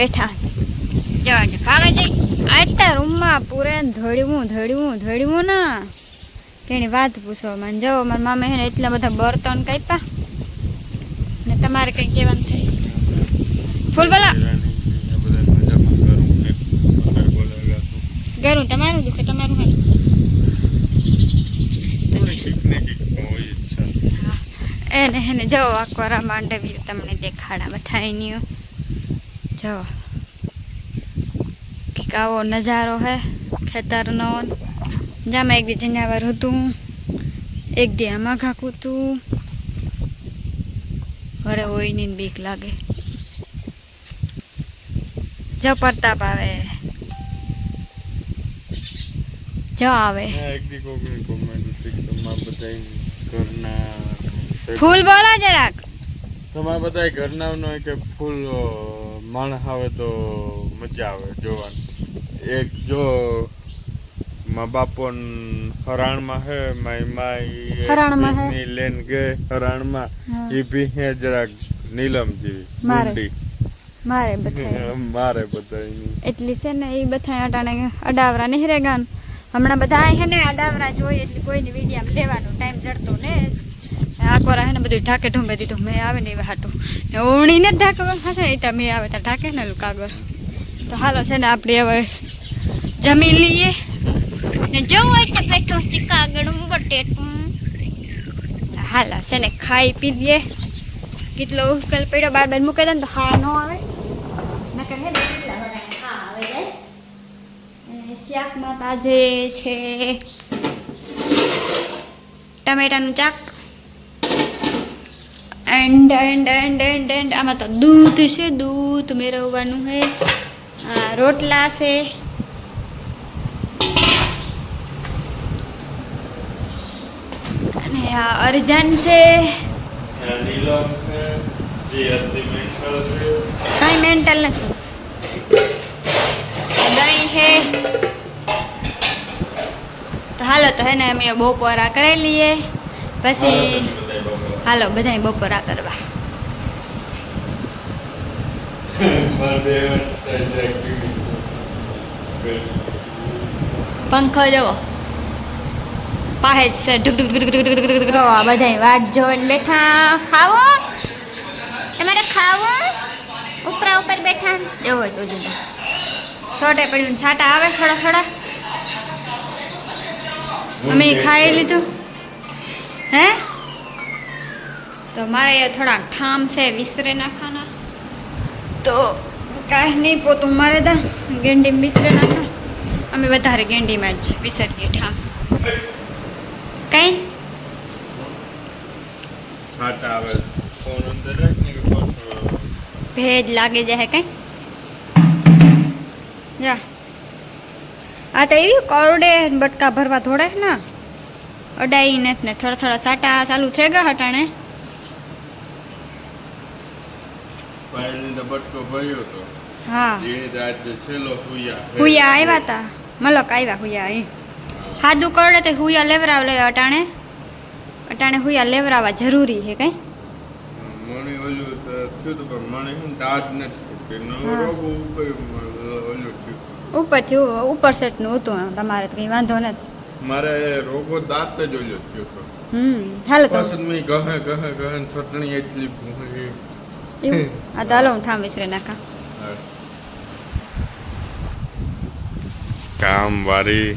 બેઠા જવા ભાગે જઈ આટલા રૂમમાં પૂરે ધોળ્યું ધોળ્યું ધોળવું ના. તેની વાત પૂછો મને. જો મારા મામે એને એટલા બધા બર્તન કાપ્યા ને તમારે કંઈ કહેવાનું થાય ફૂલ બોલા ગરું તમારું દુખે તમારું હાલ એને એને જો અકવારા માંડવી તમને દેખાડા બધાની જો કંઈક આવો નજારો હે ખેતરનો. જામાં એક દી જનાવર હતું એક દી આમાં ખાકું હતું. અરે હોયની બીક લાગે. જો પ્રતાપ આવે. જો આવે. ફૂલ બોલા જરાક. તમારા બધા ઘરના કે ફૂલ માણસ આવે તો મજા આવે જોવાની. એક જો મા બાપો હરાણમાં હે માય માય હરાણમાં હે? લેન ગે હરાણમાં. ઈ ભી હે જરાક નીલમ જેવી મારે. મારે બધા મારે બધા એટલી છે ને એ બધા અટાણે અડાવરા નહીં રેગાન. હમણાં બધા હે ને અડાવરા જોઈએ એટલે કોઈની વીડિયો લેવાનો ટાઈમ જડતો ને. આકોરા હે ને બધું ઢાકે ઢૂંબે દીધું મેં આવે ને એવા હાટું. ને ઓણીને જ ઢાકવા હશે ને ત્યાં મેં આવે ત્યાં ઢાકે ને કાગર તો હાલો, છે ને, આપણે હવે જમી લઈએ. ને જવું હોય તો બેઠો કાગળ બટેટું હાલો, છે ને, ખાઈ પી લઈએ. કેટલો ઉકેલ પડ્યો? બાર બાર મૂકી દે ને તો હા ન આવે. હે આવે? શાકમાં તાજે છે. ટમેટાનું ચાક. And and and and and આમાં તો દૂધ છે, દૂધ મેળવવાનું છે. રોટલા છે. અને આ અરજન છે. કઈ મેન્ટલ નથી. દહીં છે. તો હાલો તો હે ને અમે બપોરા કરી લઈએ. પછી હાલો, બધાય બપોરા કરવા. પંખો જવો. પાહે જ છે, ઢુક ઢુક આ બધાય વાટ જોઈને બેઠા. ખાવો? તમારે ખાવો? ઉપરા ઉપર બેઠા. હોય તો જુદા. સોટે પડ્યું સાટા આવે થોડા થોડા. અમે ખાઈ લીધું. હે? તો મારે થોડા ઠામ છે વિસરે નાખવાના. તો કાંઈ નહીં પોતું મારે તા ગેંડી વિસરે નાખા. અમે વધારે ગેંડીમાં જ વિસરીએ ઠામ. કઈ? ભેજ લાગે જાય કઈ? જા. આ તો એવી કોરડે બટકા ભરવા ધોડે ને. અડાઈ નથી ને થોડા થોડા સાટા ચાલુ થઈ ગયા હટાણે પાયલની તો બટકો ભર્યો હતો હા. એની તો આજે છેલ્લો હુયા હુયા આવ્યા તા. મલક આવ્યા હુયા અહીં હાદુ કરડે તો હુયા લેવરાવ લે અટાણે. અટાણે હુયા લેવરાવા જરૂરી છે કઈ. મણી ઓલું થયું તો પણ મણી હું દાદ નથી કે નવો ઉપર ઓલું થયું. ઉપર સેટનું હતું તમારે તો કંઈ વાંધો નથી. મારે રોગો દાંત જ ઓલ્યો થયો હતો હમ હાલ તો. મેં ગહે ગહે ગહે ને ચટણી એટલી. એવું આ તો હાલો હું થામ વિસરે નાખા. કામ વારી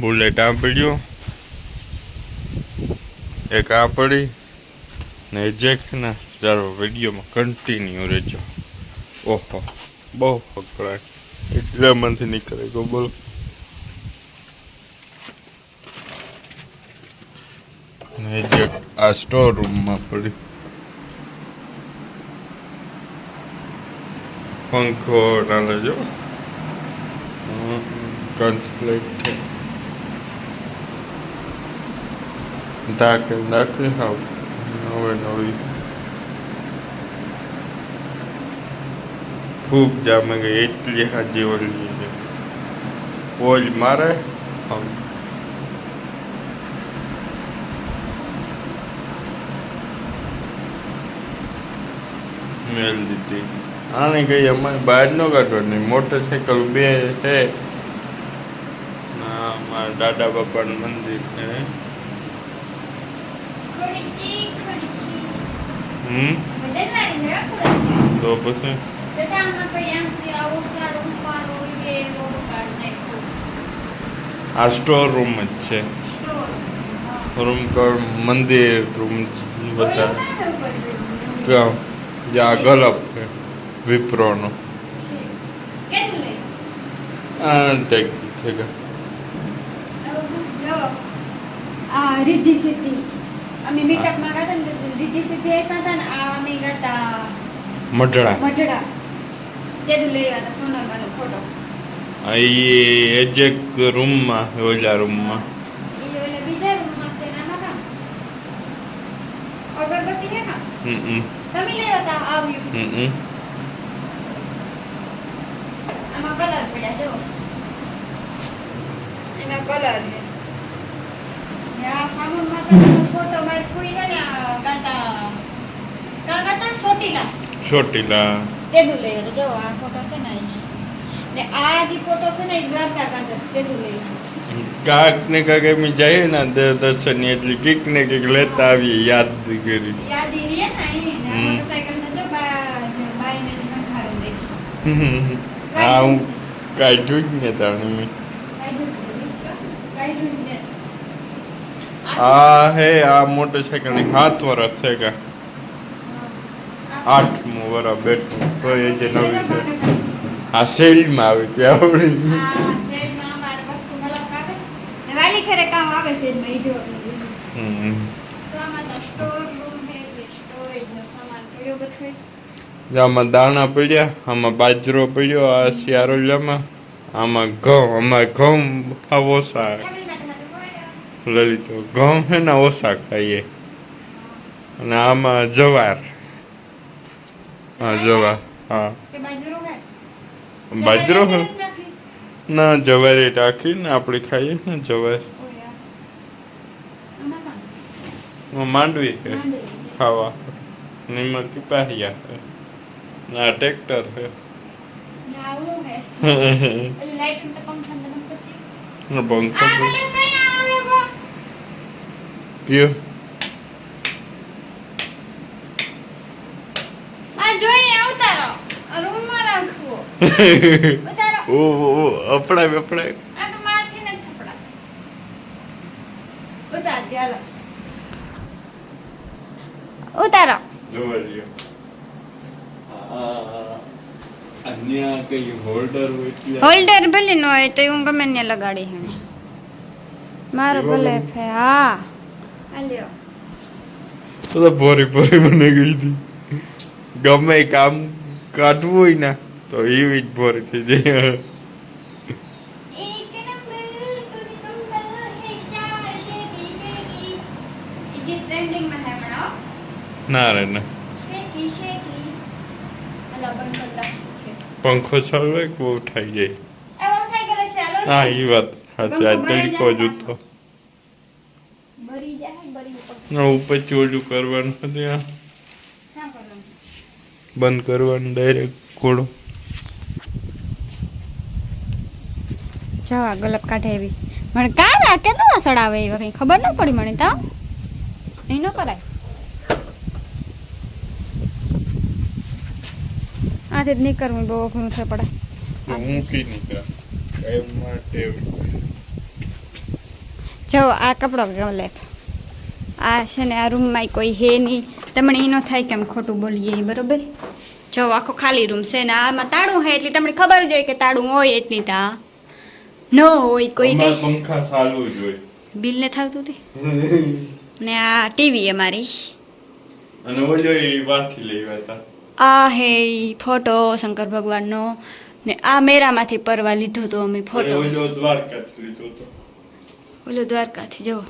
બુલેટ આ પડ્યો. એક આ પડી. ને જેક ને ચાલો વિડીયોમાં કન્ટિન્યુ રહેજો. ઓહો બહુ પકડાય. એટલા મનથી નીકળે ગો બોલો. આ સ્ટોર રૂમમાં પડી. પંખો ના જો. કન્સલેટ છે. દાખલ દાખલ હાવ નવે. નવી ખૂબ જામે ગઈ એટલી હાજી ઓલી છે. ઓજ મારે. આમ સ્મેલ દીધી. આને કઈ અમારે બહારનો ન નહીં મોટરસાયકલ બે છે. અમારા મારા દાદા બાપાનું મંદિર છે. હમ? ને તો પછી? કાઢ આ સ્ટોર રૂમ જ છે. રૂમ કર મંદિર રૂમ બધા. જ્યાં ગલપ છે. વિપ્રોનો. ટેક આ રિદ્ધિ સિદ્ધિ. અમે મીટઅપમાં ગાતા ને તો રિદ્ધિ સિદ્ધિ આપ્યા હતા ને આ અમે ગાતા મઢડા. મઢડા. તેદું લઈ આવ્યા સોનલમાંનો ફોટો. એ એજેક રૂમમાં ઓલા રૂમમાં. બીજા રૂમમાં છે નાના કામ? અગરબત્તી છે કામ હમ હમ. તમે લઈ હતા આવ્યું હમ હમ. આમાં કલર પડ્યા જો એના કલર ને આ સામુન માતાનો ફોટો મારી કોઈ છે ને ગાતા કા ગાતા ને ચોટીલા ચોટીલા તેદું લઈ જો આ ફોટો છે ને ને આ જે ફોટો છે ને એ દ્વારકા ગાતા તેદું લઈ આવ્યા. કાંક ને કાંક એમ જઈએ ને દેવ દર્શન એટલી કીક ને કીક લેતા આવીએ યાદ કરી યાદી હા હું જોઈ જ ને તાણે મેં નહીં, કાઢ્યું જ નહીં. આ હે આ મોટો છે કે હાથ વર્ષ છે કે. આઠમું વરસ બેઠું. તો એ જે નવી છે. આ સેલમાં આવી ત્યાં આવડી આ શેડમાં અમારે વસ્તુ મલમ કાઢે. ને વાલી ખેરે કામ આવે શેડમાં, ઈ જો. હમ. આમાં દાણા પડ્યા આમાં બાજરો પડ્યો આ શિયાળામાં આમાં ઘઉં આમાં ઘઉં ઓછા. લલિતો ઘઉં છે ને ઓછા ખાઈએ. અને આમાં જવાર. હા. જવાર હા? બાજરો ના જવારે રાખીને આપણે ખાઈએ ને જવાર. માંડવી ખાવા. નિમક પાહિયા ના ટ્રેક્ટર છે અપડાય અપડાય ઉતાર ઉતારો જોવારીઓ કઈ હોલ્ડર હોય એટલે હોલ્ડર ભલે ન હોય તો હું ગમે ને લગાડી હે. મારો ભલે? ફે હા. આલ્યો તો તો ભોરી ભોરી મને ગઈ હતી ગમે કામ કાઢવું હોય ને તો એવી જ ભોરી થઈ જાય. ના રે તુજ કંબલ હે સ્ટાર શેકી શેકી એ ગીત ટ્રેન્ડિંગમાં હે હમણાં હો. ના રે ના શેકી શેકી અલા બંધ કરતા છે પંખો ચાલુ હોય બહુ થઈ જાય? એવો થઈ ગયો છે હાલો. હા એ વાત સાચી આજ તો જૂતો બરી તો ઉપર ચોજું કરવાનું હતું કરવાનું? બંધ કરવાનું ડાયરેક્ટ ઘોડો જવા ગલપ કાઢે એવી. મને કા રાખે તો સડાવે એ કઈ ખબર ન પડી મને તો. નહીં ન કરાય. આથી જ નહીં કરવું બહુ અઘરું છે પડે. એમ માટે જો આ કપડો ગલે આ છે ને આ રૂમમાં કોઈ હે નહીં. તમને એ ન થાય કે આમ ખોટું બોલીએ બરોબર? જો આખો ખાલી રૂમ છે ને આમાં તાળું હોય એટલે તમને ખબર જ હોય કે તાળું હોય એટલી તા ન હોય કોઈ કઈ પંખા ચાલુ જ હોય. બિલ ને થતું હતી ને આ ટીવી અમારી. અને ઓલો એ વાથી લેવા હતા. આ હે ફોટો શંકર ભગવાનનો. ને આ મેરામાંથી પરવા લીધો તો અમે ફોટો. ઓલો દ્વારકાથી લીધો તો. ઓલો દ્વારકાથી જો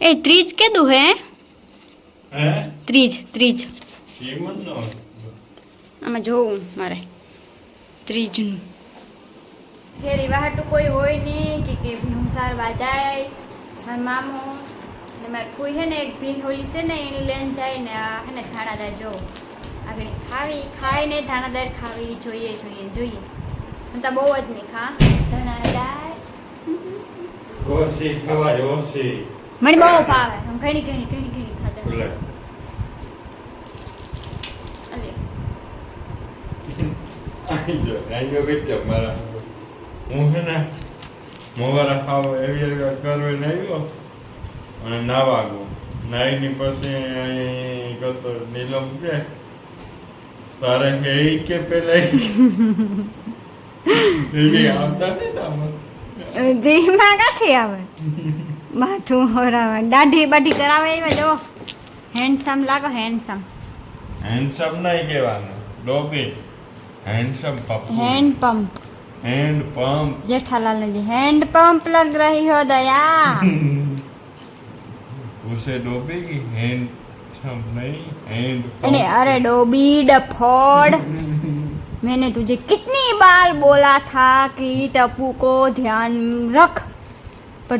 એ ત્રીજ કેદું હે? હે? ત્રીજ ત્રીજ. આમાં જોવું મારે. ત્રીજનું. ઘેરી વાહટું કોઈ હોય નહીં કે કે ભીનું સારવા જાય. મારા મામો ને મારી કોઈ છે ને એક ભી હોલી છે ને એની લઈને જાય ને આ હે ને ધાણાદાર જો. આગળ ખાવી ખાઈને ધાણાદાર ખાવી જોઈએ જોઈએ જોઈએ. હું તો બહુ જ નહીં ખા ધાણાદાર ઓછી ખવાય મને બહુ ભાવે. હું ઘણી ઘણી ઘણી ઘણી ખાધા. બોલે. અલે. આઈ જો આઈ જો કે મારા. હું છે ને મોવારા ખાવ એવી જગ્યા કરવે નાહ્યો અને નાવા ગયો નાહીની પછી અહીં કરતો નીલમ કે તારે કે એ કે પેલા એ આવતા આવે? માથું હોરાવે. દાઢી બાઢી કરાવે એવા જો હેન્ડસમ લાગો હેન્ડસમ હેન્ડસમ નહીં કહેવાનું. ડોબી. Handsome pump hand pump Jethalal ने जी हैंड पंप लग रही हो दया। उसे डोबेगी हैंडसम नहीं हैंड अरे अरे डोबी डफोड़। मैंने तुझे कितनी बार बोला था कि टप्पू को ध्यान रख पर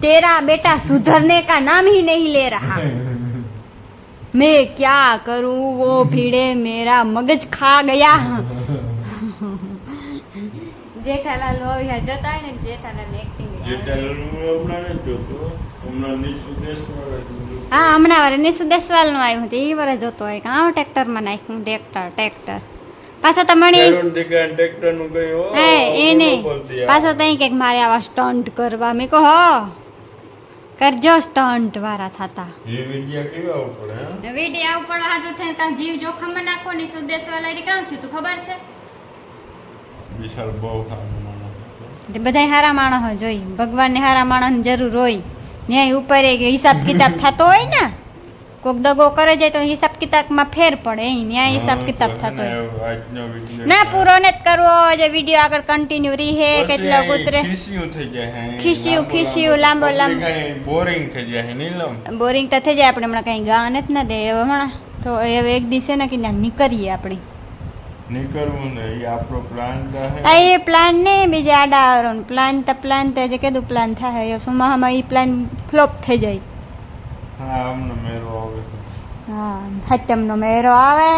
तेरा बेटा सुधरने का नाम ही नहीं ले रहा। मैं क्या करूँ वो भीड़े मेरा मगज खा गया। જેઠાલાલ હવે જતા હોય ને જેઠાલાલ એક્ટિંગ જેઠાલાલ હમણાં નથી જોતો. હમણાં નિસુદેશવાલ હા હમણાં વારે નિસુદેશવાલનું આવ્યું હતું. એ વારે જોતો હોય કાં ટ્રેક્ટરમાં નાખ્યું ટ્રેક્ટર ટ્રેક્ટર. પાછો તો મણી કેરોન દીકરા ટ્રેક્ટરનું હે એને નહીં. પાછો તઈ કે મારે આવા સ્ટન્ટ કરવા. મેં કહો હો કરજો સ્ટન્ટ વાળા થતા. એ વિડિયા કેવા પડે હા? વીડિયો ઉપર હાથ ઉઠે કાલ જીવ જોખમમાં નાખો ને સુદેશ વાલા છું તું ખબર છે? વિશાલ બહુ સારું માણસ તે બધાય હારા માણસ જોઈ ભગવાનને હારા માણસની જરૂર હોય. ન્યાય ઉપર એક હિસાબ કિતાબ થતો હોય ને કોક દગો કરે જાય તો હિસાબ કિતાબમાં ફેર પડે એમ ન્યાય હિસાબ કિતાબ હા, થતો હોય. તો આજનો વિડિયો ના. પૂરો ને જ કરવો. જે વીડિયો આગળ કન્ટિન્યુ રીહે કેટલો કૂતરે ખીસ્યું થઈ જાય હે. ખીસ્યું, લાંબુ ખીસ્યું, લાંબો, લાંબો. public અહીં બોરિંગ થઈ જાય હે, નીલમ બોરિંગ તો થઈ જાય આપણે હમણાં કઈ ગાન જ ના દે. હવે હમણાં તો હવે એક દિવસે ને કે ના નીકળીએ આપણે. નીકળવું એ આપણો પ્લાન તો હે. આ એ પ્લાન ને બીજા આડા પ્લાન તો પ્લાન તો જે કીધું પ્લાન થાય સુમાહામાં એ પ્લાન ફ્લોપ થઈ જાય. હા અમને મેરો આવે હા હત્તમનો મેરો આવે.